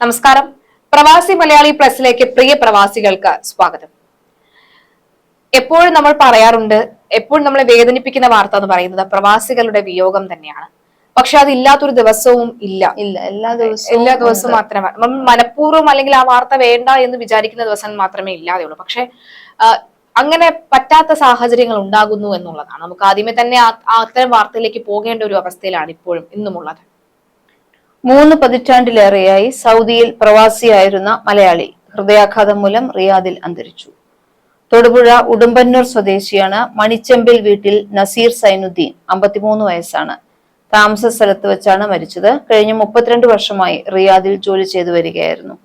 നമസ്കാരം. പ്രവാസി മലയാളി പ്ലസിലേക്ക് പ്രിയ പ്രവാസികൾക്ക് സ്വാഗതം. എപ്പോഴും നമ്മൾ പറയാറുണ്ട് എപ്പോഴും നമ്മളെ വേദനിപ്പിക്കുന്ന വാർത്ത എന്ന് പറയുന്നത് പ്രവാസികളുടെ വിയോഗം തന്നെയാണ്. പക്ഷെ അത് ഇല്ലാത്തൊരു ദിവസവും ഇല്ല. ഇല്ല. എല്ലാ ദിവസവും എല്ലാ ദിവസവും മാത്രമേ. നമ്മൾ മനഃപൂർവം അല്ലെങ്കിൽ ആ വാർത്ത വേണ്ട എന്ന് വിചാരിക്കുന്ന ദിവസം മാത്രമേ ഇല്ലാതെയുള്ളൂ. പക്ഷെ അങ്ങനെ പറ്റാത്ത സാഹചര്യങ്ങൾ ഉണ്ടാകുന്നു എന്നുള്ളതാണ്. നമുക്ക് ആദ്യമേ തന്നെ അത്തരം വാർത്തയിലേക്ക് പോകേണ്ട ഒരു അവസ്ഥയിലാണ് ഇപ്പോഴും ഇന്നുമുള്ളത്. മൂന്ന് പതിറ്റാണ്ടിലേറെയായി സൗദിയിൽ പ്രവാസിയായിരുന്ന മലയാളി ഹൃദയാഘാതം മൂലം റിയാദിൽ അന്തരിച്ചു. തൊടുപുഴ ഉടുമ്പന്നൂർ സ്വദേശിയാണ് മണിച്ചെമ്പിൽ വീട്ടിൽ നസീർ സൈനുദ്ദീൻ അമ്പത്തിമൂന്ന് വയസ്സാണ്. താമസ സ്ഥലത്ത് വെച്ചാണ് മരിച്ചത്. കഴിഞ്ഞ മുപ്പത്തിരണ്ട് വർഷമായി റിയാദിൽ ജോലി ചെയ്തു വരികയായിരുന്നു.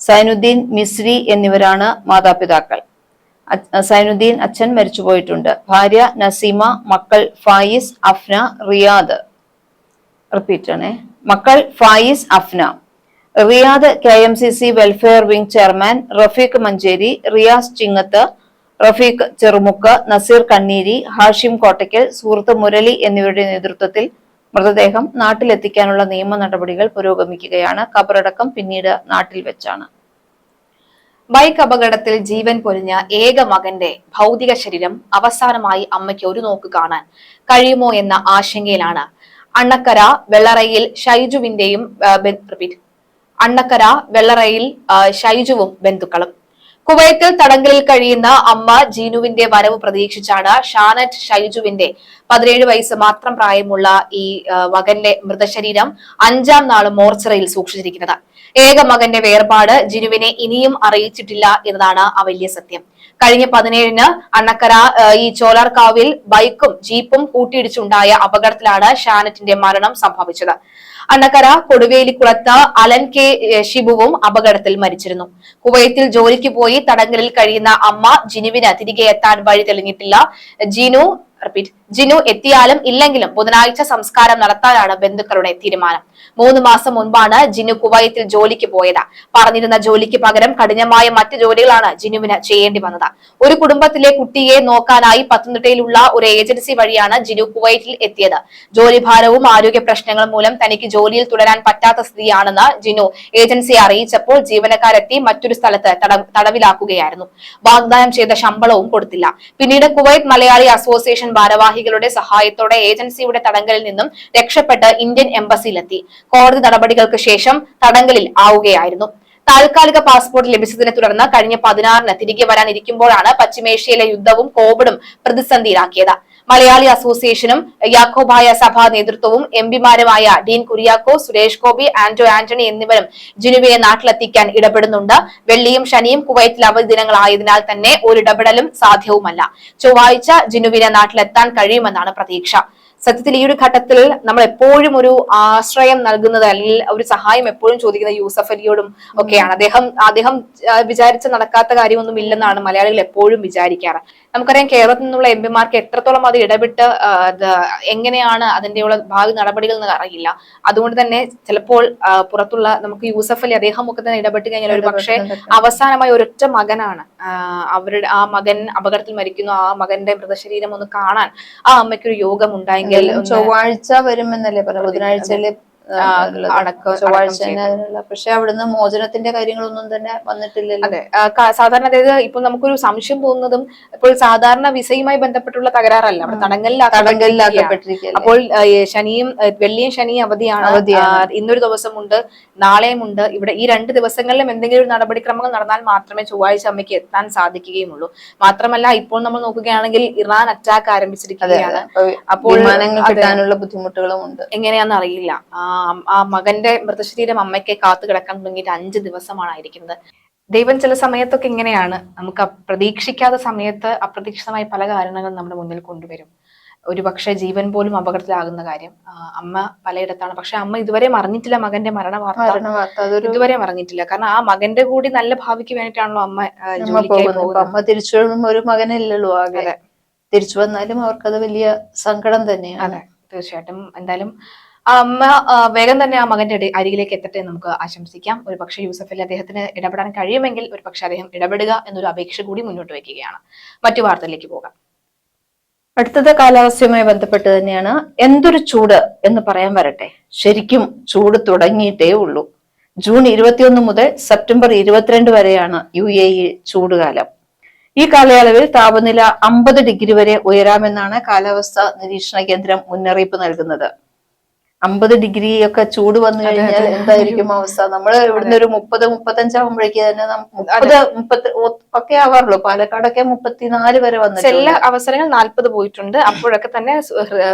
സൈനുദ്ദീൻ മിസ്രി എന്നിവരാണ് മാതാപിതാക്കൾ. സൈനുദ്ദീൻ അച്ഛൻ മരിച്ചുപോയിട്ടുണ്ട്. ഭാര്യ നസീമ മക്കൾ ഫായിസ് അഫ്ന റിയാദ് റിപ്പീറ്റ് ആണേ. മക്കൾ Faiz Afna. Riyadh K M C C welfare wing chairman Rafeeq Manjeri Riyas Chingath Rafeeq Cherumukku Naseer Kanneeri Hashim Kottakkal സുഹൃത്ത് മുരളി എന്നിവരുടെ നേതൃത്വത്തിൽ മൃതദേഹം നാട്ടിലെത്തിക്കാനുള്ള നിയമ നടപടികൾ പുരോഗമിക്കുകയാണ്. കബറടക്കം പിന്നീട് നാട്ടിൽ വെച്ചാണ്. ബൈക്ക് അപകടത്തിൽ ജീവൻ പൊലിഞ്ഞ ഏക മകന്റെ ഭൗതിക ശരീരം അവസാനമായി അമ്മയ്ക്ക് ഒരു നോക്ക് കാണാൻ കഴിയുമോ എന്ന ആശങ്കയിലാണ് അണ്ണക്കര വെള്ളറയിൽ ഷൈജുവിന്റെയും റിപ്പീറ്റ് അണ്ണക്കര വെള്ളറയിൽ ഷൈജുവും ബന്ധുക്കളും. കുവൈത്തിൽ തടങ്കലിൽ കഴിയുന്ന അമ്മ ജീനുവിന്റെ വരവ് പ്രതീക്ഷിച്ചാണ് ഷാനറ്റ് ഷൈജുവിന്റെ പതിനേഴ് വയസ്സ് മാത്രം പ്രായമുള്ള ഈ വകന്റെ മൃതശരീരം അഞ്ചാം നാൾ മോർച്ചറിയിൽ സൂക്ഷിച്ചിരിക്കുന്നത്. ഏക മകന്റെ വേർപാട് ജിനുവിനെ ഇനിയും അറിയിച്ചിട്ടില്ല എന്നതാണ് ആ വലിയ സത്യം. കഴിഞ്ഞ പതിനേഴിന് അണ്ണക്കര ഈ ചോലാർക്കാവിൽ ബൈക്കും ജീപ്പും കൂട്ടിയിടിച്ചുണ്ടായ അപകടത്തിലാണ് ഷാനറ്റിന്റെ മരണം സംഭവിച്ചത്. അണ്ണക്കര കൊടുവേലിക്കുളത്ത് അലൻ കെ ഷിബുവും അപകടത്തിൽ മരിച്ചിരുന്നു. കുവൈത്തിൽ ജോലിക്ക് പോയി തടങ്കലിൽ കഴിയുന്ന അമ്മ ജിനുവിന് തിരികെ എത്താൻ വഴി തെളിഞ്ഞിട്ടില്ല. ജിനു റിപ്പീറ്റ് ജിനു എത്തിയാലും ഇല്ലെങ്കിലും ബുധനാഴ്ച സംസ്കാരം നടത്താനാണ് ബന്ധുക്കളുടെ തീരുമാനം. മൂന്ന് മാസം മുൻപാണ് ജിനു കുവൈത്തിൽ ജോലിക്ക് പോയത്. പറഞ്ഞിരുന്ന ജോലിക്ക് പകരം കഠിനമായ മറ്റ് ജോലികളാണ് ജിനുവിന് ചെയ്യേണ്ടി വന്നത്. ഒരു കുടുംബത്തിലെ കുട്ടിയെ നോക്കാനായി പത്തനംതിട്ടയിലുള്ള ഒരു ഏജൻസി വഴിയാണ് ജിനു കുവൈറ്റിൽ എത്തിയത്. ജോലിഭാരവും ആരോഗ്യ പ്രശ്നങ്ങളും മൂലം തനിക്ക് ജോലിയിൽ തുടരാൻ പറ്റാത്ത സ്ഥിതിയാണെന്ന് ജിനു ഏജൻസിയെ അറിയിച്ചപ്പോൾ ജീവനക്കാരെത്തി മറ്റൊരു സ്ഥലത്ത് തടവിലാക്കുകയായിരുന്നു. വാഗ്ദാനം ചെയ്ത ശമ്പളവും കൊടുത്തില്ല. പിന്നീട് കുവൈത്ത് മലയാളി അസോസിയേഷൻ ഭാരവാഹികളുടെ സഹായത്തോടെ ഏജൻസിയുടെ തടങ്കലിൽ നിന്നും രക്ഷപ്പെട്ട് ഇന്ത്യൻ എംബസിയിലെത്തി. കോടതി നടപടികൾക്ക് ശേഷം തടങ്കലിൽ ആവുകയായിരുന്നു. താൽക്കാലിക പാസ്പോർട്ട് ലഭിച്ചതിനെ തുടർന്ന് കഴിഞ്ഞ പതിനാറിന് തിരികെ വരാനിരിക്കുമ്പോഴാണ് പശ്ചിമേഷ്യയിലെ യുദ്ധവും കോവിഡും പ്രതിസന്ധിയിലാക്കിയത്. മലയാളി അസോസിയേഷനും യാക്കോബായ സഭാ നേതൃത്വവും എം പിമാരുമായ ഡീൻ കുര്യാക്കോ സുരേഷ് ഗോപി ആന്റോ ആന്റണി എന്നിവരും ജിനുവിനെ നാട്ടിലെത്തിക്കാൻ ഇടപെടുന്നുണ്ട്. വെള്ളിയും ശനിയും കുവൈറ്റിൽ അവധി ദിനങ്ങളായതിനാൽ തന്നെ ഒരിടപെടലും സാധ്യവുമല്ല. ചൊവ്വാഴ്ച ജിനുവിന് നാട്ടിലെത്താൻ കഴിയുമെന്നാണ് പ്രതീക്ഷ. സത്യത്തിൽ ഈ ഒരു ഘട്ടത്തിൽ നമ്മൾ എപ്പോഴും ഒരു ആശ്രയം നൽകുന്നത് അല്ലെങ്കിൽ ഒരു സഹായം എപ്പോഴും ചോദിക്കുന്നത് യൂസഫ് അലിയോടും ഒക്കെയാണ്. അദ്ദേഹം അദ്ദേഹം വിചാരിച്ച് നടക്കാത്ത കാര്യമൊന്നും ഇല്ലെന്നാണ് മലയാളികൾ എപ്പോഴും വിചാരിക്കാറ്. നമുക്കറിയാം കേരളത്തിൽ നിന്നുള്ള എം പിമാർക്ക് എത്രത്തോളം അത് ഇടപെട്ട് എങ്ങനെയാണ് അതിന്റെയുള്ള ഭാവി നടപടികൾ എന്ന് അറിയില്ല. അതുകൊണ്ട് തന്നെ ചിലപ്പോൾ പുറത്തുള്ള നമുക്ക് യൂസഫ് അലി അദ്ദേഹം ഒക്കെ തന്നെ ഇടപെട്ട് കഴിഞ്ഞാൽ ഒരു പക്ഷേ അവസാനമായി ഒരൊറ്റ മകനാണ്. അവരുടെ ആ മകൻ അപകടത്തിൽ മരിക്കുന്നു. ആ മകന്റെ മൃതശരീരം ഒന്ന് കാണാൻ ആ അമ്മയ്ക്ക് ഒരു യോഗം ഉണ്ടായെങ്കിൽ ചൊവ്വാഴ്ച വരുമെന്നല്ലേ പറഞ്ഞത്? ബുധനാഴ്ചയിൽ ചൊവ്വാഴ്ച പക്ഷെ അവിടുന്ന് മോചനത്തിന്റെ കാര്യങ്ങളൊന്നും തന്നെ വന്നിട്ടില്ലല്ലോ. അതെ. സാധാരണ അതായത് ഇപ്പൊ നമുക്കൊരു സംശയം തോന്നുന്നതും ഇപ്പോൾ സാധാരണ വിസയുമായി ബന്ധപ്പെട്ടുള്ള തകരാറല്ല. അവിടെ. അപ്പോൾ ശനിയും വെള്ളിയും ശനിയും അവധിയാണ്. ഇന്നൊരു ദിവസമുണ്ട് നാളെയും ഉണ്ട്. ഇവിടെ ഈ രണ്ട് ദിവസങ്ങളിലും എന്തെങ്കിലും ഒരു നടപടിക്രമങ്ങൾ നടന്നാൽ മാത്രമേ ചൊവ്വാഴ്ച അമ്മയ്ക്ക് എത്താൻ സാധിക്കുകയുള്ളൂ മാത്രമല്ല ഇപ്പോൾ നമ്മൾ നോക്കുകയാണെങ്കിൽ ഇറാൻ അറ്റാക്ക് ആരംഭിച്ചിരിക്കുകയാണ്. അപ്പോൾ കിട്ടാനുള്ള ബുദ്ധിമുട്ടുകളും ഉണ്ട്. എങ്ങനെയാണെന്ന് അറിയില്ല. ആ മകന്റെ മൃതശരീരം അമ്മയ്ക്ക് കാത്തു കിടക്കാൻ തുടങ്ങിയിട്ട് അഞ്ച് ദിവസമാണ് ആയിരിക്കുന്നത് ദൈവം ചില സമയത്തൊക്കെ ഇങ്ങനെയാണ്. നമുക്ക് പ്രതീക്ഷിക്കാത്ത സമയത്ത് അപ്രതീക്ഷിതമായ പല കാരണങ്ങൾ നമ്മുടെ മുന്നിൽ കൊണ്ടുവരും. ഒരു പക്ഷേ ജീവൻ പോലും അപകടത്തിലാകുന്ന കാര്യം. അമ്മ പലയിടത്താണ്. പക്ഷെ അമ്മ ഇതുവരെ അറിഞ്ഞിട്ടില്ല മകന്റെ മരണ വാർത്ത ഇതുവരെ അറിഞ്ഞിട്ടില്ല കാരണം ആ മകന്റെ കൂടി നല്ല ഭാവിക്ക് വേണ്ടിയിട്ടാണല്ലോ അമ്മ അമ്മ തിരിച്ചു ഒരു മകനില്ലല്ലോ ആകെ. തിരിച്ചു വന്നാലും അവർക്കത് വലിയ സങ്കടം തന്നെയാണ്. അതെ. തീർച്ചയായിട്ടും. എന്തായാലും അമ്മ വേഗം തന്നെ ആ മകന്റെ അരികിലേക്ക് എത്തട്ടെ നമുക്ക് ആശംസിക്കാം. ഒരു പക്ഷേ യൂസഫിൽ അദ്ദേഹത്തിന് ഇടപെടാൻ കഴിയുമെങ്കിൽ ഒരു പക്ഷേ അദ്ദേഹം ഇടപെടുക എന്നൊരു അപേക്ഷ കൂടി മുന്നോട്ട് വെക്കുകയാണ് മറ്റു വാർത്തയിലേക്ക് പോകാം. അടുത്തത് കാലാവസ്ഥയുമായി ബന്ധപ്പെട്ട് തന്നെയാണ് എന്തൊരു ചൂട് എന്ന് പറയാൻ വരട്ടെ. ശരിക്കും ചൂട് തുടങ്ങിയിട്ടേ ഉള്ളൂ. ജൂൺ ഇരുപത്തിയൊന്ന് മുതൽ സെപ്റ്റംബർ ഇരുപത്തിരണ്ട് വരെയാണ് യു എ ഇ ചൂടുകാലം. ഈ കാലയളവിൽ താപനില അമ്പത് ഡിഗ്രി വരെ ഉയരാമെന്നാണ് കാലാവസ്ഥാ നിരീക്ഷണ കേന്ദ്രം മുന്നറിയിപ്പ് നൽകുന്നത്. അമ്പത് ഡിഗ്രി ഒക്കെ ചൂട് വന്നു കഴിഞ്ഞാൽ എന്തായിരിക്കും അവസ്ഥ? നമ്മൾ ഇവിടുന്ന് ഒരു മുപ്പത് മുപ്പത്തഞ്ചാവുമ്പോഴേക്ക് തന്നെ മുപ്പത് മുപ്പത്തി ഒക്കെ ആവാറുള്ളൂ. പാലക്കാടൊക്കെ മുപ്പത്തിനാല് വരെ ചില വന്നിട്ടുണ്ട് അവസരങ്ങൾ നാല്പത് പോയിട്ടുണ്ട്. അപ്പോഴൊക്കെ തന്നെ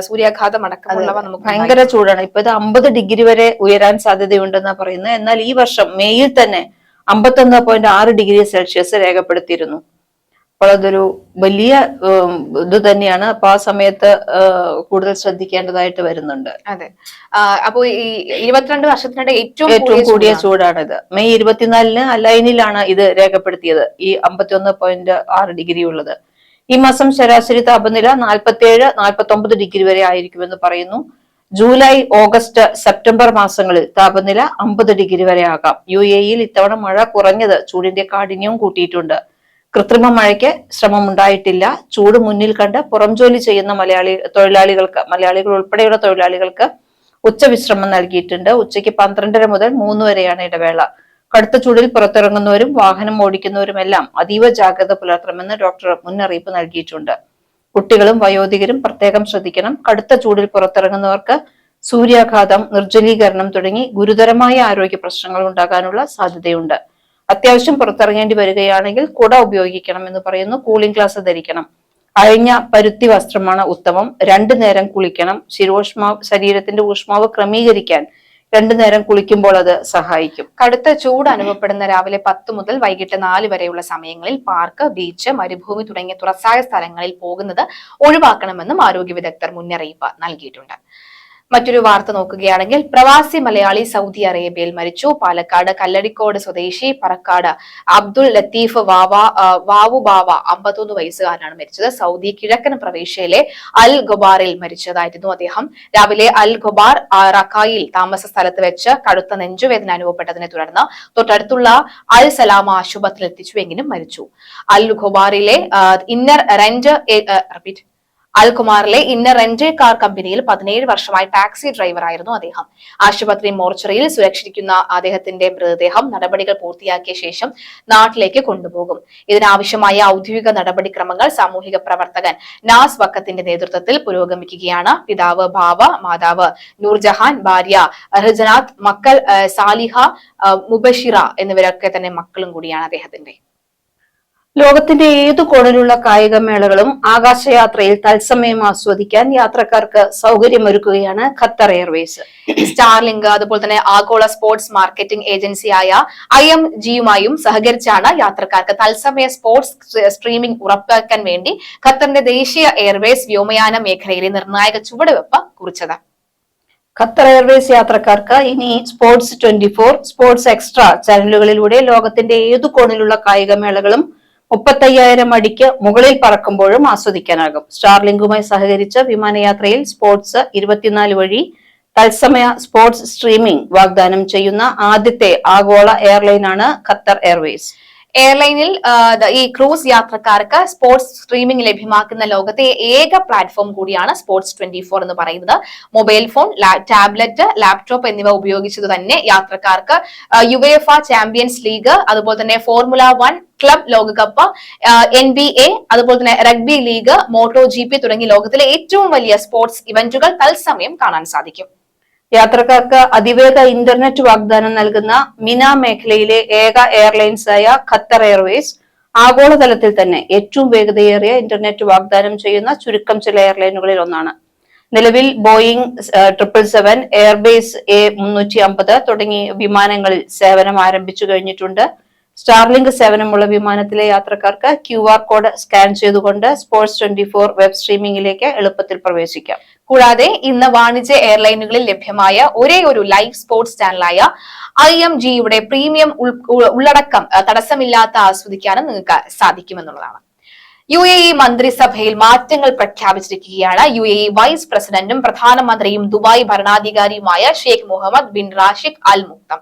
സൂര്യാഘാതം അടക്കമുള്ളവ നമുക്ക് ഭയങ്കര ചൂടാണ്. ഇപ്പൊ ഇത് അമ്പത് ഡിഗ്രി വരെ ഉയരാൻ സാധ്യതയുണ്ടെന്നാ പറയുന്നത്. എന്നാൽ ഈ വർഷം മെയ്യിൽ തന്നെ അമ്പത്തൊന്ന് പോയിന്റ് ആറ് ഡിഗ്രി സെൽഷ്യസ് രേഖപ്പെടുത്തിയിരുന്നു. അപ്പോൾ അതൊരു വലിയ ഇത് തന്നെയാണ്. അപ്പൊ ആ സമയത്ത് കൂടുതൽ ശ്രദ്ധിക്കേണ്ടതായിട്ട് വരുന്നുണ്ട്. അതെ. അപ്പോൾ അപ്പോ ഈ ഇരുപത്തിരണ്ട് വർഷത്തിനിടെ ഏറ്റവും ഏറ്റവും കൂടിയ ചൂടാണിത്. മെയ് ഇരുപത്തിനാലിന് അലൈനിലാണ് ഇത് രേഖപ്പെടുത്തിയത്. ഈ അമ്പത്തിയൊന്ന് പോയിന്റ് ആറ് ഡിഗ്രി ഉള്ളത്. ഈ മാസം ശരാശരി താപനില നാൽപ്പത്തിയേഴ് നാൽപ്പത്തി ഒമ്പത് ഡിഗ്രി വരെ ആയിരിക്കുമെന്ന് പറയുന്നു. ജൂലൈ ഓഗസ്റ്റ് സെപ്റ്റംബർ മാസങ്ങളിൽ താപനില അമ്പത് ഡിഗ്രി വരെ ആകാം. യു എയിൽ ഇത്തവണ മഴ കുറഞ്ഞത് ചൂടിന്റെ കാഠിന്യവും കൂട്ടിയിട്ടുണ്ട്. കൃത്രിമ മഴയ്ക്ക് ശ്രമമുണ്ടായിട്ടില്ല. ചൂട് മുന്നിൽ കണ്ട് പുറം ജോലി ചെയ്യുന്ന മലയാളി തൊഴിലാളികൾക്ക് മലയാളികൾ ഉൾപ്പെടെയുള്ള തൊഴിലാളികൾക്ക് ഉച്ചവിശ്രമം നൽകിയിട്ടുണ്ട്. ഉച്ചയ്ക്ക് പന്ത്രണ്ടര മുതൽ മൂന്ന് വരെയാണ് ഇടവേള. കടുത്ത ചൂടിൽ പുറത്തിറങ്ങുന്നവരും വാഹനം ഓടിക്കുന്നവരും എല്ലാം അതീവ ജാഗ്രത പുലർത്തണമെന്ന് ഡോക്ടർ മുന്നറിയിപ്പ് നൽകിയിട്ടുണ്ട്. കുട്ടികളും വയോധികരും പ്രത്യേകം ശ്രദ്ധിക്കണം. കടുത്ത ചൂടിൽ പുറത്തിറങ്ങുന്നവർക്ക് സൂര്യാഘാതം നിർജലീകരണം തുടങ്ങി ഗുരുതരമായ ആരോഗ്യ പ്രശ്നങ്ങൾ ഉണ്ടാകാനുള്ള സാധ്യതയുണ്ട്. അത്യാവശ്യം പുറത്തിറങ്ങേണ്ടി വരികയാണെങ്കിൽ കുട ഉപയോഗിക്കണം എന്ന് പറയുന്നു. കൂളിംഗ് ഗ്ലാസ് ധരിക്കണം. അഴിഞ്ഞ പരുത്തി വസ്ത്രമാണ് ഉത്തമം. രണ്ടു നേരം കുളിക്കണം. ശിരോഷ്മാവ് ശരീരത്തിന്റെ ഊഷ്മാവ് ക്രമീകരിക്കാൻ രണ്ടു നേരം കുളിക്കുമ്പോൾ അത് സഹായിക്കും. കടുത്ത ചൂട് അനുഭവപ്പെടുന്ന രാവിലെ പത്ത് മുതൽ വൈകിട്ട് നാല് വരെയുള്ള സമയങ്ങളിൽ പാർക്ക് ബീച്ച് മരുഭൂമി തുടങ്ങിയ തുറസായ സ്ഥലങ്ങളിൽ പോകുന്നത് ഒഴിവാക്കണമെന്നും ആരോഗ്യ വിദഗ്ധർ മുന്നറിയിപ്പ് നൽകിയിട്ടുണ്ട്. മറ്റൊരു വാർത്ത നോക്കുകയാണെങ്കിൽ പ്രവാസി മലയാളി സൗദി അറേബ്യയിൽ മരിച്ചു. പാലക്കാട് കല്ലടിക്കോട് സ്വദേശി പറക്കാട് അബ്ദുൾ ലത്തീഫ് വാവ വാവു ബാവ അമ്പത്തൊന്ന് വയസ്സുകാരനാണ് മരിച്ചത്. സൗദി കിഴക്കൻ പ്രവേശ്യയിലെ അൽ ഗൊബാറിൽ മരിച്ചതായിരുന്നു അദ്ദേഹം. രാവിലെ അൽ ഗൊബാർ റക്കായിൽ താമസ സ്ഥലത്ത് വെച്ച് കടുത്ത നെഞ്ചുവേദന അനുഭവപ്പെട്ടതിനെ തുടർന്ന് തൊട്ടടുത്തുള്ള അൽ സലാമ ആശുപത്രിയിൽ എത്തിച്ചുവെങ്കിലും മരിച്ചു. അൽ ഗൊബാറിലെ ഇന്നർ റെന്റ് റിപ്പീറ്റ് അൽകുമാറിലെ ഇന്നർ റെന്റ് കാർ കമ്പനിയിൽ പതിനേഴ് വർഷമായി ടാക്സി ഡ്രൈവറായിരുന്നു അദ്ദേഹം. ആശുപത്രി മോർച്ചറിയിൽ സുരക്ഷിക്കുന്ന അദ്ദേഹത്തിന്റെ മൃതദേഹം നടപടികൾ പൂർത്തിയാക്കിയ ശേഷം നാട്ടിലേക്ക് കൊണ്ടുപോകും. ഇതിനാവശ്യമായ ഔദ്യോഗിക നടപടിക്രമങ്ങൾ സാമൂഹിക പ്രവർത്തകൻ നാസ് വക്കത്തിന്റെ നേതൃത്വത്തിൽ പുരോഗമിക്കുകയാണ്. പിതാവ് ബാവ മാതാവ് നൂർജഹാൻ ഭാര്യ റിജനാഥ് മക്കൾ സാലിഹ മുബഷിറ എന്നിവരൊക്കെ തന്നെ മക്കളും കൂടിയാണ് അദ്ദേഹത്തിന്റെ. ലോകത്തിന്റെ ഏതു കോണിലുള്ള കായിക മേളകളും ആകാശയാത്രയിൽ തത്സമയം ആസ്വദിക്കാൻ യാത്രക്കാർക്ക് സൗകര്യമൊരുക്കുകയാണ് ഖത്തർ എയർവേസ്. സ്റ്റാർലിങ്ക് അതുപോലെ തന്നെ ആഗോള സ്പോർട്സ് മാർക്കറ്റിംഗ് ഏജൻസിയായ ഐ എം ജിയുമായും സഹകരിച്ചാണ് യാത്രക്കാർക്ക് തത്സമയ സ്പോർട്സ് സ്ട്രീമിംഗ് ഉറപ്പാക്കാൻ വേണ്ടി ഖത്തറിന്റെ ദേശീയ എയർവേസ് വ്യോമയാന മേഖലയിലെ നിർണായക ചുവടുവെപ്പ് കുറിച്ചത്. ഖത്തർ എയർവേസ് യാത്രക്കാർക്ക് ഇനി sports twenty four sports extra ചാനലുകളിലൂടെ ലോകത്തിന്റെ ഏതു കോണിലുള്ള കായികമേളകളും മുപ്പത്തയ്യായിരം അടിക്ക് മുകളിൽ പറക്കുമ്പോഴും ആസ്വദിക്കാനാകും. സ്റ്റാർലിങ്കുമായി സഹകരിച്ച വിമാനയാത്രയിൽ സ്പോർട്സ് ഇരുപത്തിനാല് വഴി തത്സമയ സ്പോർട്സ് സ്ട്രീമിംഗ് വാഗ്ദാനം ചെയ്യുന്ന ആദ്യത്തെ ആഗോള എയർലൈനാണ് ഖത്തർ എയർവേസ് എയർലൈനിൽ ഈ ക്രൂസ് യാത്രക്കാർക്ക് സ്പോർട്സ് സ്ട്രീമിംഗ് ലഭ്യമാക്കുന്ന ലോകത്തെ ഏക പ്ലാറ്റ്ഫോം കൂടിയാണ് സ്പോർട്സ് ട്വന്റി ഫോർ എന്ന് പറയുന്നത്. മൊബൈൽ ഫോൺ ടാബ്ലറ്റ് ലാപ്ടോപ്പ് എന്നിവ ഉപയോഗിച്ചത് തന്നെ യാത്രക്കാർക്ക് യുവേഫ ചാമ്പ്യൻസ് ലീഗ് അതുപോലെ തന്നെ ഫോർമുല വൺ ക്ലബ് ലോകകപ്പ് എൻ ബി എ അതുപോലെ തന്നെ rugby league Moto G P തുടങ്ങിയ ലോകത്തിലെ ഏറ്റവും വലിയ സ്പോർട്സ് ഇവന്റുകൾ തത്സമയം കാണാൻ സാധിക്കും. യാത്രക്കാർക്ക് അതിവേഗ ഇന്റർനെറ്റ് വാഗ്ദാനം നൽകുന്ന മിന മേഖലയിലെ ഏക എയർലൈൻസ് ആയ ഖത്തർ എയർവേസ് ആഗോളതലത്തിൽ തന്നെ ഏറ്റവും വേഗതയേറിയ ഇന്റർനെറ്റ് വാഗ്ദാനം ചെയ്യുന്ന ചുരുക്കം ചില എയർലൈനുകളിൽ ഒന്നാണ്. നിലവിൽ Boeing triple seven Airbus A മുന്നൂറ്റി അമ്പത് തുടങ്ങിയ വിമാനങ്ങളിൽ സേവനം ആരംഭിച്ചു കഴിഞ്ഞിട്ടുണ്ട്. സ്റ്റാർലിങ്ക് സേവനമുള്ള വിമാനത്തിലെ യാത്രക്കാർക്ക് ക്യു ആർ കോഡ് സ്കാൻ ചെയ്തുകൊണ്ട് സ്പോർട്സ് ട്വന്റി ഫോർ വെബ് സ്ട്രീമിംഗിലേക്ക് എളുപ്പത്തിൽ പ്രവേശിക്കാം. കൂടാതെ ഇന്ന് വാണിജ്യ എയർലൈനുകളിൽ ലഭ്യമായ ഒരേ ഒരു ലൈവ് സ്പോർട്സ് ചാനലായ ഐ എം ജിയുടെ പ്രീമിയം ഉള്ളടക്കം തടസ്സമില്ലാത്ത ആസ്വദിക്കാനും നിങ്ങൾക്ക് സാധിക്കുമെന്നുള്ളതാണ്. യു എ ഇ മന്ത്രിസഭയിൽ മാറ്റങ്ങൾ പ്രഖ്യാപിച്ചിരിക്കുകയാണ്. യു എ ഇ വൈസ് പ്രസിഡന്റും പ്രധാനമന്ത്രിയും Dubai ഭരണാധികാരിയുമായ Sheikh Mohammed bin Rashid Al Maktoum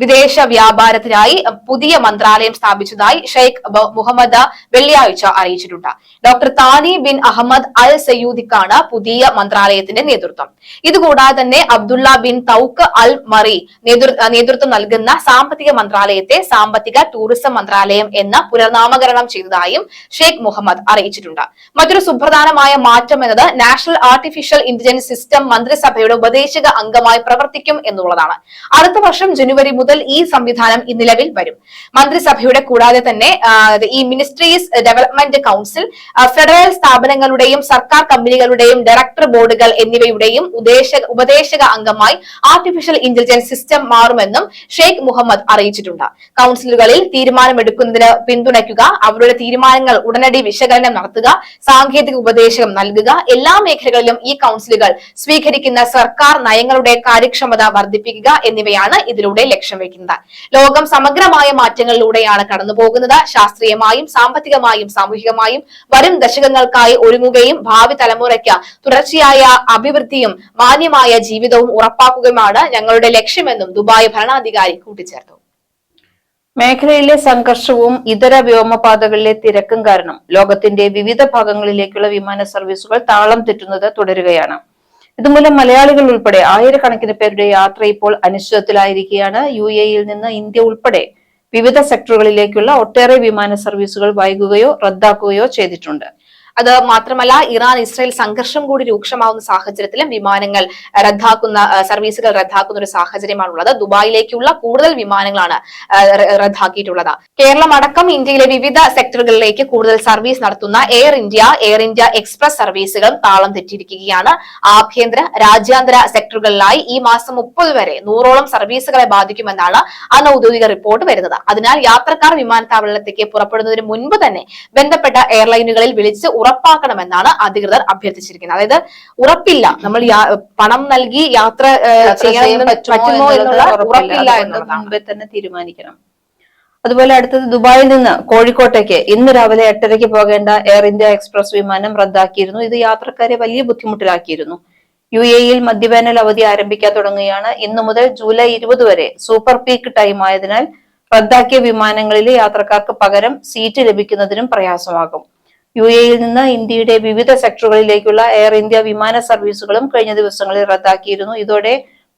വിദേശ വ്യാപാരത്തിനായി പുതിയ മന്ത്രാലയം സ്ഥാപിച്ചതായി ഷെയ്ഖ് മുഹമ്മദ് വെള്ളിയാഴ്ച അറിയിച്ചിട്ടുണ്ട്. Doctor Thani bin Ahmed Al സയ്യൂദിക്കാണ് പുതിയ മന്ത്രാലയത്തിന്റെ നേതൃത്വം. ഇതുകൂടാതെ തന്നെ അബ്ദുള്ള ബിൻ തൌക്ക് അൽ മറി നേതൃത്വം നൽകുന്ന സാമ്പത്തിക മന്ത്രാലയത്തെ സാമ്പത്തിക ടൂറിസം മന്ത്രാലയം എന്ന പുനർനാമകരണം ചെയ്തതായും ഷെയ്ഖ് മുഹമ്മദ് അറിയിച്ചിട്ടുണ്ട്. മറ്റൊരു സുപ്രധാനമായ മാറ്റം എന്നത് നാഷണൽ ആർട്ടിഫിഷ്യൽ ഇന്റലിജൻസ് സിസ്റ്റം മന്ത്രിസഭയുടെ ഉപദേശക അംഗമായി പ്രവർത്തിക്കും എന്നുള്ളതാണ്. അടുത്ത വർഷം ജനുവരി മുതൽ ഈ സംവിധാനം നിലവിൽ വരും. മന്ത്രിസഭയുടെ കൂടാതെ തന്നെ ഈ മിനിസ്ട്രീസ് ഡെവലപ്മെന്റ് കൗൺസിൽ ഫെഡറൽ സ്ഥാപനങ്ങളുടെയും സർക്കാർ കമ്പനികളുടെയും ഡയറക്ടർ ബോർഡുകൾ എന്നിവയുടെയും ഉപദേശക അംഗമായി ആർട്ടിഫിഷ്യൽ ഇന്റലിജൻസ് സിസ്റ്റം മാറുമെന്നും ഷെയ്ഖ് മുഹമ്മദ് അറിയിച്ചിട്ടുണ്ട്. കൗൺസിലുകളിൽ തീരുമാനമെടുക്കുന്നതിന് പിന്തുണയ്ക്കുക അവരുടെ തീരുമാനങ്ങൾ ഉടനടി വിശകലനം നടത്തുക സാങ്കേതിക ഉപദേശം നൽകുക എല്ലാ മേഖലകളിലും ഈ കൗൺസിലുകൾ സ്വീകരിക്കുന്ന സർക്കാർ നയങ്ങളുടെ കാര്യക്ഷമത വർദ്ധിപ്പിക്കുക എന്നിവയാണ് ഇതിലൂടെ ലക്ഷ്യം. വെക്കുന്നത് ലോകം സമഗ്രമായ മാറ്റങ്ങളിലൂടെയാണ് കടന്നു പോകുന്നത് ശാസ്ത്രീയമായും സാമ്പത്തികമായും സാമൂഹികമായും വരും ദശകങ്ങൾക്കായി ഒരുങ്ങുകയും ഭാവി തലമുറയ്ക്ക് തുടർച്ചയായ അഭിവൃദ്ധിയും മാന്യമായ ജീവിതവും ഉറപ്പാക്കുകയുമാണ് ഞങ്ങളുടെ ലക്ഷ്യമെന്നും ദുബായ് ഭരണാധികാരി കൂട്ടിച്ചേർത്തു. മേഖലയിലെ സംഘർഷവും ഇതര വ്യോമപാതകളിലെ തിരക്കും കാരണം ലോകത്തിന്റെ വിവിധ ഭാഗങ്ങളിലേക്കുള്ള വിമാന സർവീസുകൾ താളം തെറ്റുന്നത് തുടരുകയാണ്. ഇതുമൂലം മലയാളികൾ ഉൾപ്പെടെ ആയിരക്കണക്കിന് പേരുടെ യാത്ര ഇപ്പോൾ അനിശ്ചിതത്തിലായിരിക്കുകയാണ്. യു എയിൽ നിന്ന് ഇന്ത്യ ഉൾപ്പെടെ വിവിധ സെക്ടറുകളിലേക്കുള്ള ഒട്ടേറെ വിമാന സർവീസുകൾ വൈകുകയോ റദ്ദാക്കുകയോ ചെയ്തിട്ടുണ്ട്. അത് മാത്രമല്ല ഇറാൻ ഇസ്രായേൽ സംഘർഷം കൂടി രൂക്ഷമാവുന്ന സാഹചര്യത്തിലും വിമാനങ്ങൾ റദ്ദാക്കുന്ന സർവീസുകൾ റദ്ദാക്കുന്ന ഒരു സാഹചര്യമാണുള്ളത്. ദുബായിലേക്കുള്ള കൂടുതൽ വിമാനങ്ങളാണ് റദ്ദാക്കിയിട്ടുള്ളത്. കേരളം അടക്കം ഇന്ത്യയിലെ വിവിധ സെക്ടറുകളിലേക്ക് കൂടുതൽ സർവീസ് നടത്തുന്ന Air India Air India Express സർവീസുകളും താളം തെറ്റിയിരിക്കുകയാണ്. ആഭ്യന്തര രാജ്യാന്തര സെക്ടറുകളിലായി ഈ മാസം മുപ്പത് വരെ നൂറോളം സർവീസുകളെ ബാധിക്കുമെന്നാണ് അനൌദ്യോഗിക റിപ്പോർട്ട് വരുന്നത്. അതിനാൽ യാത്രക്കാർ വിമാനത്താവളത്തിലേക്ക് പുറപ്പെടുന്നതിന് മുൻപ് തന്നെ ബന്ധപ്പെട്ട എയർലൈനുകളിൽ വിളിച്ച് ഉറപ്പാക്കണമെന്നാണ് അധികൃതർ അഭ്യർത്ഥിച്ചിരിക്കുന്നത്. അതായത് ഉറപ്പില്ല. നമ്മൾ പണം നൽകി യാത്ര ചെയ്യാൻ പറ്റുമോ എന്നുള്ള ഉറപ്പില്ല. എന്നുള്ളതാണ് തന്നെ തീരുമാനിക്കണം. അതുപോലെ അടുത്തത് ദുബായിൽ നിന്ന് കോഴിക്കോട്ടേക്ക്. ഇന്ന് രാവിലെ എട്ടരയ്ക്ക് പോകേണ്ട എയർ ഇന്ത്യ എക്സ്പ്രസ് വിമാനം റദ്ദാക്കിയിരുന്നു. ഇത് യാത്രക്കാരെ വലിയ ബുദ്ധിമുട്ടിലാക്കിയിരുന്നു. യു എയിൽ മദ്യവേനൽ അവധി ആരംഭിക്കാൻ തുടങ്ങുകയാണ്. ഇന്നു മുതൽ ജൂലൈ ഇരുപത് വരെ സൂപ്പർ പീക്ക് ടൈം ആയതിനാൽ റദ്ദാക്കിയ വിമാനങ്ങളിലെ യാത്രക്കാർക്ക് പകരം സീറ്റ് ലഭിക്കുന്നതിനും പ്രയാസമാകും. യു എയിൽ നിന്ന് ഇന്ത്യയുടെ വിവിധ സെക്ടറുകളിലേക്കുള്ള എയർ ഇന്ത്യ വിമാന സർവീസുകളും കഴിഞ്ഞ ദിവസങ്ങളിൽ റദ്ദാക്കിയിരുന്നു. ഇതോടെ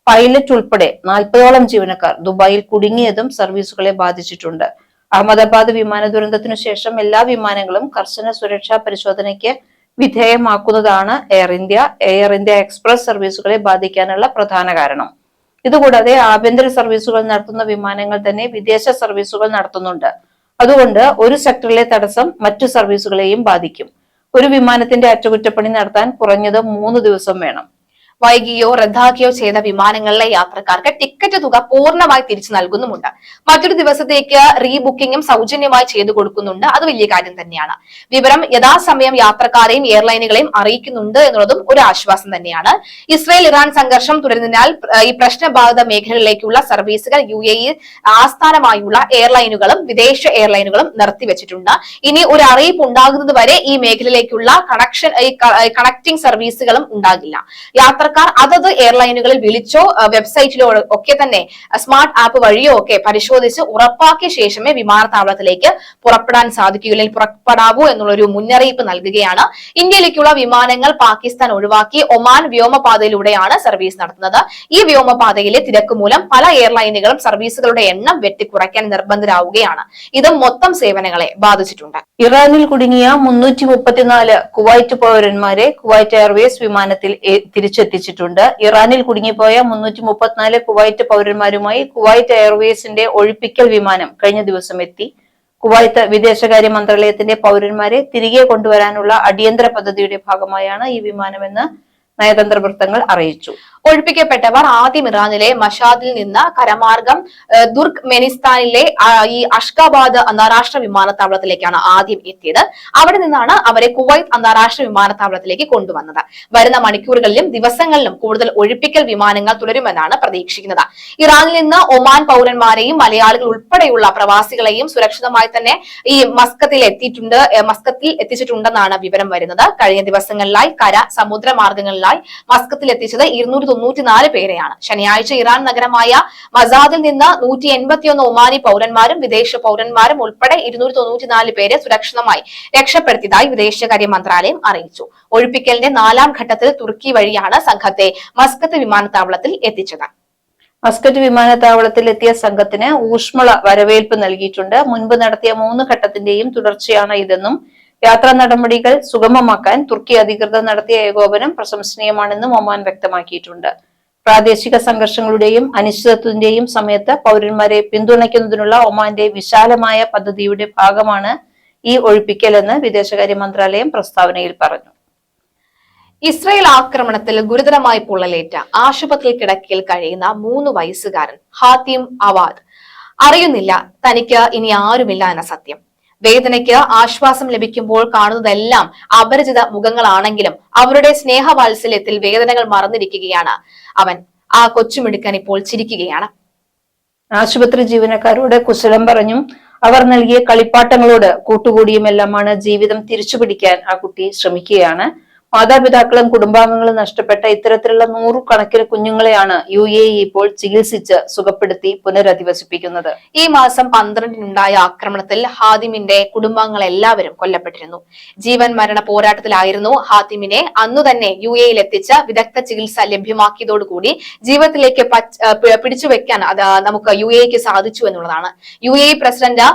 പൈലറ്റ് ഉൾപ്പെടെ നാൽപ്പതോളം ജീവനക്കാർ ദുബായിൽ കുടുങ്ങിയതും സർവീസുകളെ ബാധിച്ചിട്ടുണ്ട്. അഹമ്മദാബാദ് വിമാന ദുരന്തത്തിനു ശേഷം എല്ലാ വിമാനങ്ങളും കർശന സുരക്ഷാ പരിശോധനയ്ക്ക് വിധേയമാക്കുന്നതാണ് Air India. Air India Express സർവീസുകളെ ബാധിക്കാനുള്ള പ്രധാന കാരണം. ഇതുകൂടാതെ ആഭ്യന്തര സർവീസുകൾ നടത്തുന്ന വിമാനങ്ങൾ തന്നെ വിദേശ സർവീസുകൾ നടത്തുന്നുണ്ട്. അതുകൊണ്ട് ഒരു സെക്ടറിലെ തടസ്സം മറ്റു സർവീസുകളെയും ബാധിക്കും. ഒരു വിമാനത്തിന്റെ അറ്റകുറ്റപ്പണി നടത്താൻ കുറഞ്ഞത് മൂന്ന് ദിവസം വേണം. വൈകിയോ റദ്ദാക്കിയോ ചെയ്ത വിമാനങ്ങളിലെ യാത്രക്കാർക്ക് ടിക്കറ്റ് തുക പൂർണമായി തിരിച്ചു നൽകുന്നുമുണ്ട്. മറ്റൊരു ദിവസത്തേക്ക് റീബുക്കിംഗും സൗജന്യമായി ചെയ്തു കൊടുക്കുന്നുണ്ട്. അത് വലിയ കാര്യം തന്നെയാണ്. വിവരം യഥാസമയം യാത്രക്കാരെയും എയർലൈനുകളെയും അറിയിക്കുന്നുണ്ട് എന്നുള്ളതും ഒരു ആശ്വാസം തന്നെയാണ്. ഇസ്രയേൽ ഇറാൻ സംഘർഷം തുടരുന്നതിനാൽ ഈ പ്രശ്നബാധിത മേഖലകളിലേക്കുള്ള സർവീസുകൾ യു എ ഇ ആസ്ഥാനമായുള്ള എയർലൈനുകളും വിദേശ എയർലൈനുകളും നിർത്തിവെച്ചിട്ടുണ്ട്. ഇനി ഒരു അറിയിപ്പ് ഉണ്ടാകുന്നത് വരെ ഈ മേഖലയിലേക്കുള്ള കണക്ഷൻ കണക്ടിംഗ് സർവീസുകളും ഉണ്ടാകില്ല. യാത്രക്കാർ അതത് എയർലൈനുകളിൽ വിളിച്ചോ വെബ്സൈറ്റിലോ ഒക്കെ തന്നെ സ്മാർട്ട് ആപ്പ് വഴിയോ ഒക്കെ പരിശോധിച്ച് ഉറപ്പാക്കിയ ശേഷമേ വിമാനത്താവളത്തിലേക്ക് പുറപ്പെടാൻ സാധിക്കുകയുള്ളൂ. അല്ലെങ്കിൽ പുറപ്പെടാവൂ എന്നുള്ളൊരു മുന്നറിയിപ്പ് നൽകുകയാണ്. ഇന്ത്യയിലേക്കുള്ള വിമാനങ്ങൾ പാകിസ്ഥാൻ ഒഴിവാക്കി ഒമാൻ വ്യോമപാതയിലൂടെയാണ് സർവീസ് നടത്തുന്നത്. ഈ വ്യോമപാതയിലെ തിരക്ക് മൂലം പല എയർലൈനുകളും സർവീസുകളുടെ എണ്ണം വെട്ടിക്കുറയ്ക്കാൻ നിർബന്ധരാവുകയാണ് ഇത് മൊത്തം സേവനങ്ങളെ ബാധിച്ചിട്ടുണ്ട്. ഇറാനിൽ കുടുങ്ങിയ മുന്നൂറ്റി മുപ്പത്തിനാല് കുവൈറ്റ് പൗരന്മാരെ കുവൈറ്റ് എയർവേസ് വിമാനത്തിൽ എ- തിരിച്ചെത്തിച്ചിട്ടുണ്ട് ഇറാനിൽ കുടുങ്ങിപ്പോയ മുന്നൂറ്റി മുപ്പത്തിനാല് കുവൈറ്റ് പൗരന്മാരുമായി കുവൈറ്റ് എയർവേസിന്റെ ഒഴിപ്പിക്കൽ വിമാനം കഴിഞ്ഞ ദിവസം എത്തി. കുവൈത്ത് വിദേശകാര്യ മന്ത്രാലയത്തിന്റെ പൗരന്മാരെ തിരികെ കൊണ്ടുവരാനുള്ള അടിയന്തര പദ്ധതിയുടെ ഭാഗമായാണ് ഈ വിമാനമെന്ന് നയതന്ത്ര വൃത്തങ്ങൾ അറിയിച്ചു. ഒഴിപ്പിക്കപ്പെട്ടവർ ആദ്യം ഇറാനിലെ മഷാദിൽ നിന്ന് കരമാർഗം ഏഹ്, ദുർഗ് മെനിസ്ഥാനിലെ ഈ അഷ്കാബാദ് അന്താരാഷ്ട്ര വിമാനത്താവളത്തിലേക്കാണ് ആദ്യം എത്തിയത്. അവിടെ നിന്നാണ് അവരെ കുവൈത്ത് അന്താരാഷ്ട്ര വിമാനത്താവളത്തിലേക്ക് കൊണ്ടുവന്നത്. വരുന്ന മണിക്കൂറുകളിലും ദിവസങ്ങളിലും കൂടുതൽ ഒഴിപ്പിക്കൽ വിമാനങ്ങൾ തുടരുമെന്നാണ് പ്രതീക്ഷിക്കുന്നത്. ഇറാനിൽ നിന്ന് ഒമാൻ പൗരന്മാരെയും മലയാളികൾ ഉൾപ്പെടെയുള്ള പ്രവാസികളെയും സുരക്ഷിതമായി തന്നെ ഈ മസ്കത്തിൽ എത്തിയിട്ടുണ്ട് മസ്കത്തിൽ എത്തിച്ചിട്ടുണ്ടെന്നാണ് വിവരം വരുന്നത്. കഴിഞ്ഞ ദിവസങ്ങളിലായി കര സമുദ്ര മാർഗങ്ങളിലായി മസ്കത്തിൽ എത്തിച്ചത് ഇരുന്നൂറ്റി തൊണ്ണൂറ്റിനാല് പേരെയാണ്. ശനിയാഴ്ച ഇറാൻ നഗരമായ മസാദിൽ നിന്ന് നൂറ്റി എൺപത്തിയൊന്ന് ഒമാനി പൗരന്മാരും വിദേശ പൗരന്മാരും ഉൾപ്പെടെ ഇരുന്നൂറ്റി തൊണ്ണൂറ്റിനാല് പേരെ സുരക്ഷിതമായി രക്ഷപ്പെടുത്തിയതായി വിദേശകാര്യ മന്ത്രാലയം അറിയിച്ചു. ഒഴിപ്പിക്കലിന്റെ നാലാം ഘട്ടത്തിൽ തുർക്കി വഴിയാണ് സംഘത്തെ മസ്കത്ത് വിമാനത്താവളത്തിൽ എത്തിച്ചത്. മസ്കറ്റ് വിമാനത്താവളത്തിൽ എത്തിയ സംഘത്തിന് ഊഷ്മള വരവേൽപ്പ് നൽകിയിട്ടുണ്ട്. മുൻപ് നടത്തിയ മൂന്ന് ഘട്ടത്തിന്റെയും തുടർച്ചയാണ് ഇതെന്നും യാത്രാ നടപടികൾ സുഗമമാക്കാൻ തുർക്കി അധികൃതർ നടത്തിയ ഏകോപനം പ്രശംസനീയമാണെന്നും ഒമാൻ വ്യക്തമാക്കിയിട്ടുണ്ട്. പ്രാദേശിക സംഘർഷങ്ങളുടെയും അനിശ്ചിതത്വത്തിന്റെയും സമയത്ത് പൗരന്മാരെ പിന്തുണയ്ക്കുന്നതിനുള്ള ഒമാന്റെ വിശാലമായ പദ്ധതിയുടെ ഭാഗമാണ് ഈ ഒഴിപ്പിക്കലെന്ന് വിദേശകാര്യ മന്ത്രാലയം പ്രസ്താവനയിൽ പറഞ്ഞു. ഇസ്രയേൽ ആക്രമണത്തിൽ ഗുരുതരമായി പൊള്ളലേറ്റ ആശുപത്രി കിടക്കയിൽ കഴിയുന്ന മൂന്ന് വയസ്സുകാരൻ ഹാത്തിം അവാദ്. അറിയുന്നില്ല തനിക്ക് ഇനി ആരുമില്ല എന്ന സത്യം. വേദനയ്ക്ക് ആശ്വാസം ലഭിക്കുമ്പോൾ കാണുന്നതെല്ലാം അപരിചിത മുഖങ്ങളാണെങ്കിലും അവരുടെ സ്നേഹവാത്സല്യത്തിൽ വേദനകൾ മറന്നിരിക്കുകയാണ്. അവൻ ആ കൊച്ചുമിടുക്കൻ ഇപ്പോൾ ചിരിക്കുകയാണ്. ആശുപത്രി ജീവനക്കാരോട് കുശലം പറഞ്ഞു അവർ നൽകിയ കളിപ്പാട്ടങ്ങളോട് കൂട്ടുകൂടിയുമെല്ലാമാണ് ജീവിതം തിരിച്ചുപിടിക്കാൻ ആ കുട്ടി ശ്രമിക്കുകയാണ്. മാതാപിതാക്കളും കുടുംബാംഗങ്ങളും നഷ്ടപ്പെട്ട ഇത്തരത്തിലുള്ള നൂറുകണക്കിന് കുഞ്ഞുങ്ങളെയാണ് യു എ ഇ ഇപ്പോൾ ചികിത്സിച്ച് സുഖപ്പെടുത്തി പുനരധിവസിപ്പിക്കുന്നത്. ഈ മാസം പന്ത്രണ്ടിനുണ്ടായ ആക്രമണത്തിൽ ഹാദിമിന്റെ കുടുംബാംഗങ്ങളെല്ലാവരും കൊല്ലപ്പെട്ടിരുന്നു. ജീവൻ മരണ പോരാട്ടത്തിലായിരുന്നു ഹാദിമിനെ. അന്നു തന്നെ യു എയിൽ എത്തിച്ച് വിദഗ്ധ ചികിത്സ ലഭ്യമാക്കിയതോടുകൂടി ജീവിതത്തിലേക്ക് പച്ച- പിടിച്ചു വെക്കാൻ അത് നമുക്ക് യു എക്ക് സാധിച്ചു എന്നുള്ളതാണ്. യു എ പ്രസിഡന്റ്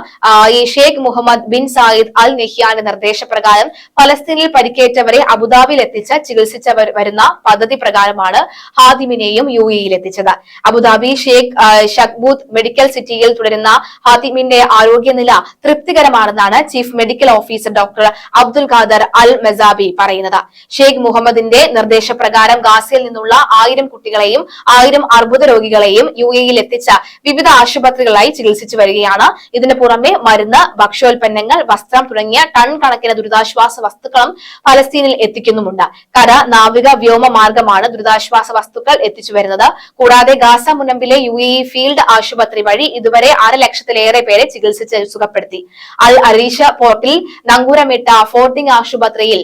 ഈ Sheikh Mohammed bin Zayed Al നെഹിയാന്റെ നിർദ്ദേശപ്രകാരം പലസ്തീനിൽ പരിക്കേറ്റവരെ അബുദാബിയിൽ എത്തിച്ച് ചികിത്സിച്ച വരുന്ന പദ്ധതി പ്രകാരമാണ് ഹാദിമിനെയും യു എയിൽ എത്തിച്ചത് അബുദാബി ഷെയ്ഖ് ആ, ഷക്ബൂത്ത് മെഡിക്കൽ സിറ്റിയിൽ തുടരുന്ന ഹാദിമിന്റെ ആരോഗ്യനില തൃപ്തികരമാണെന്നാണ് chief medical officer doctor Abdul Khader Al Mesabi പറയുന്നത്. ഷെയ്ഖ് മുഹമ്മദിന്റെ നിർദ്ദേശപ്രകാരം ഗാസയിൽ നിന്നുള്ള ആയിരം കുട്ടികളെയും ആയിരം അർബുദ രോഗികളെയും യു എയിൽ എത്തിച്ച വിവിധ ആശുപത്രികളായി ചികിത്സിച്ചു വരികയാണ്. ഇതിനു പുറമെ മരുന്ന് ഭക്ഷ്യോൽപ്പന്നങ്ങൾ വസ്ത്രം തുടങ്ങിയ ടൺ കണക്കിന് ദുരിതാശ്വാസ വസ്തുക്കളും ഫലസ്തീനിൽ എത്തിക്കുന്നുമുണ്ട് കര നാവിക വ്യോമ മാർഗമാണ് ദുരിതാശ്വാസ വസ്തുക്കൾ എത്തിച്ചു വരുന്നത്. കൂടാതെ ഗാസ മുനമ്പിലെ യു എ ഇ ഫീൽഡ് ആശുപത്രി വഴി ഇതുവരെ അര ലക്ഷത്തിലേറെ പേരെ ചികിത്സിച്ച് സുഖപ്പെടുത്തി. അൽ അരീഷ പോർട്ടിൽ നങ്കൂരമിട്ട ഫോർട്ടിംഗ് ആശുപത്രിയിൽ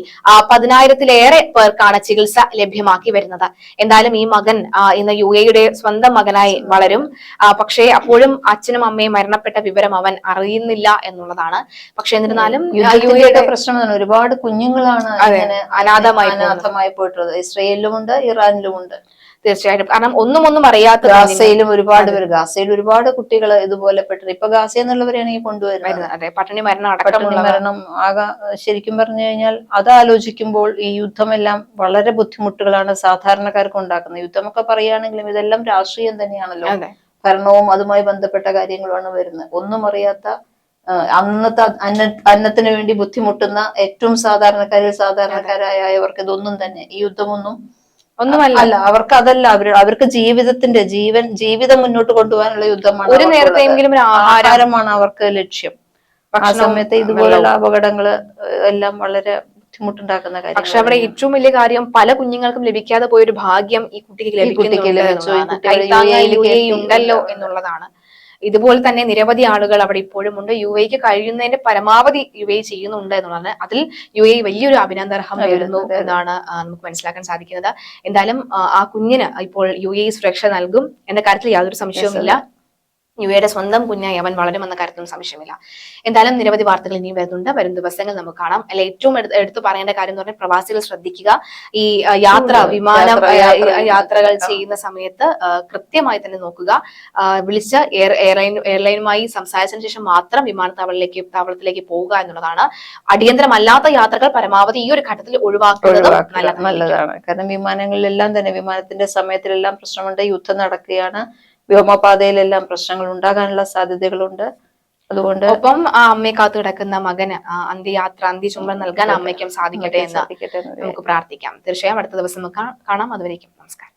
പതിനായിരത്തിലേറെ പേർക്കാണ് ചികിത്സ ലഭ്യമാക്കി വരുന്നത്. എന്തായാലും ഈ മകൻ ഇന്ന് യു എയുടെ സ്വന്തം മകനായി വളരും. പക്ഷേ അപ്പോഴും അച്ഛനും അമ്മയും മരണപ്പെട്ട വിവരം അവൻ അറിയുന്നില്ല എന്നുള്ളതാണ്. പക്ഷെ എന്നിരുന്നാലും ആ, യു എയുടെ പ്രശ്നം ഒരുപാട് കുഞ്ഞുങ്ങളാണ് അങ്ങനെ ഇങ്ങനെ അനാഥമായി പോയിട്ടുള്ളത് അനാഥമായി പോയിട്ടുള്ളത്. ഇറാനിലും ഉണ്ട് തീർച്ചയായിട്ടും. കാരണം ഒന്നും ഒന്നും അറിയാത്ത ഗാസയിലും ഒരുപാട് പേര് ഗാസയിൽ ഒരുപാട് കുട്ടികൾ ഇതുപോലെ പെട്ടത് ഇപ്പൊ ഗാസ നിന്നുള്ളവരെയാണ് ഈ കൊണ്ടുവരുന്നത്. വരുന്നത്. അതെ. പട്ടിണി മരണം പട്ടിണി അടക്കമുള്ള മരണം ആകാ ശരിക്കും പറഞ്ഞു കഴിഞ്ഞാൽ അത് ആലോചിക്കുമ്പോൾ ഈ യുദ്ധമെല്ലാം വളരെ ബുദ്ധിമുട്ടുകളാണ് സാധാരണക്കാർക്ക് ഉണ്ടാക്കുന്നത്. യുദ്ധമൊക്കെ പറയുകയാണെങ്കിലും ഇതെല്ലാം രാഷ്ട്രീയം തന്നെയാണല്ലോ. ഭരണവും അതുമായി ബന്ധപ്പെട്ട കാര്യങ്ങളുമാണ് വരുന്നത്. ഒന്നും അറിയാത്ത അന്നത്തെ അന്ന അന്നത്തിന് വേണ്ടി ബുദ്ധിമുട്ടുന്ന ഏറ്റവും സാധാരണക്കാരിൽ സാധാരണക്കാരായവർക്ക് ഇതൊന്നും തന്നെ. ഈ യുദ്ധമൊന്നും ഒന്നുമല്ല. അല്ല അവർക്ക് അതല്ല. അവർ അവർക്ക് ജീവിതത്തിന്റെ ജീവൻ ജീവിതം മുന്നോട്ട് കൊണ്ടുപോകാനുള്ള യുദ്ധമാണ് ഒരു നേരത്തെ നേരത്തെങ്കിലും ആഹാരമാണ് അവർക്ക് ലക്ഷ്യം. ആ സമയത്ത് ഇതുപോലുള്ള അപകടങ്ങൾ എല്ലാം വളരെ ബുദ്ധിമുട്ടുണ്ടാക്കുന്ന കാര്യം പക്ഷെ അവിടെ ഏറ്റവും വലിയ കാര്യം പല കുഞ്ഞുങ്ങൾക്കും ലഭിക്കാതെ പോയ ഒരു ഭാഗ്യം ഈ കുട്ടിക്ക് ലഭിക്കുന്നുണ്ടല്ലോ എന്നുള്ളതാണ്. ഇതുപോലെ തന്നെ നിരവധി ആളുകൾ അവിടെ ഇപ്പോഴും ഉണ്ട്. യു എക്ക് കഴിയുന്നതിന്റെ പരമാവധി യു എ ചെയ്യുന്നുണ്ട് എന്നുള്ളതാണ്. അതിൽ യു എ വലിയൊരു അഭിനന്ദർഹം അതെ. എന്നാണ് നമുക്ക് മനസ്സിലാക്കാൻ സാധിക്കുന്നത്. എന്തായാലും ആ, ആ കുഞ്ഞിന് ഇപ്പോൾ യു എ സുരക്ഷ നൽകും എന്ന കാര്യത്തിൽ യാതൊരു സംശയവുമില്ല. യു എയുടെ സ്വന്തം കുഞ്ഞായി അവൻ വളരുമെന്ന കാര്യത്തിലും സംശയമില്ല. എന്തായാലും നിരവധി വാർത്തകൾ ഇനിയും വരുന്നുണ്ട്. വരും ദിവസങ്ങൾ നമുക്ക് കാണാം. അല്ല ഏറ്റവും എടുത്ത് പറയേണ്ട കാര്യം എന്ന് പറഞ്ഞാൽ പ്രവാസികൾ ശ്രദ്ധിക്കുക. ഈ യാത്ര വിമാന യാത്രകൾ ചെയ്യുന്ന സമയത്ത് കൃത്യമായി തന്നെ നോക്കുക. വിളിച്ച് എയർ എയർലൈൻ എയർലൈനുമായി സംസാരിച്ചതിന് ശേഷം മാത്രം വിമാനത്താവളത്തിലേക്ക് താവളത്തിലേക്ക് പോവുക എന്നുള്ളതാണ്. അടിയന്തരമല്ലാത്ത യാത്രകൾ പരമാവധി ഈ ഒരു ഘട്ടത്തിൽ ഒഴിവാക്കുന്നത് നല്ലതാണ്. കാരണം വിമാനങ്ങളിലെല്ലാം തന്നെ വിമാനത്തിന്റെ സമയത്തിലെല്ലാം പ്രശ്നമുണ്ട്. യുദ്ധം നടക്കുകയാണ്. വ്യോമപാതയിലെല്ലാം പ്രശ്നങ്ങൾ ഉണ്ടാകാനുള്ള സാധ്യതകളുണ്ട്. അതുകൊണ്ട് ഒപ്പം ആ അമ്മയെ കാത്തു കിടക്കുന്ന മകന് അന്ത്യയാത്ര അന്ത്യചുംബനം നൽകാൻ അമ്മയ്ക്കും സാധിക്കട്ടെ എന്ന് നമുക്ക് പ്രാർത്ഥിക്കാം. തീർച്ചയായും അടുത്ത ദിവസം കാണാം. അതുവരേക്കും നമസ്കാരം.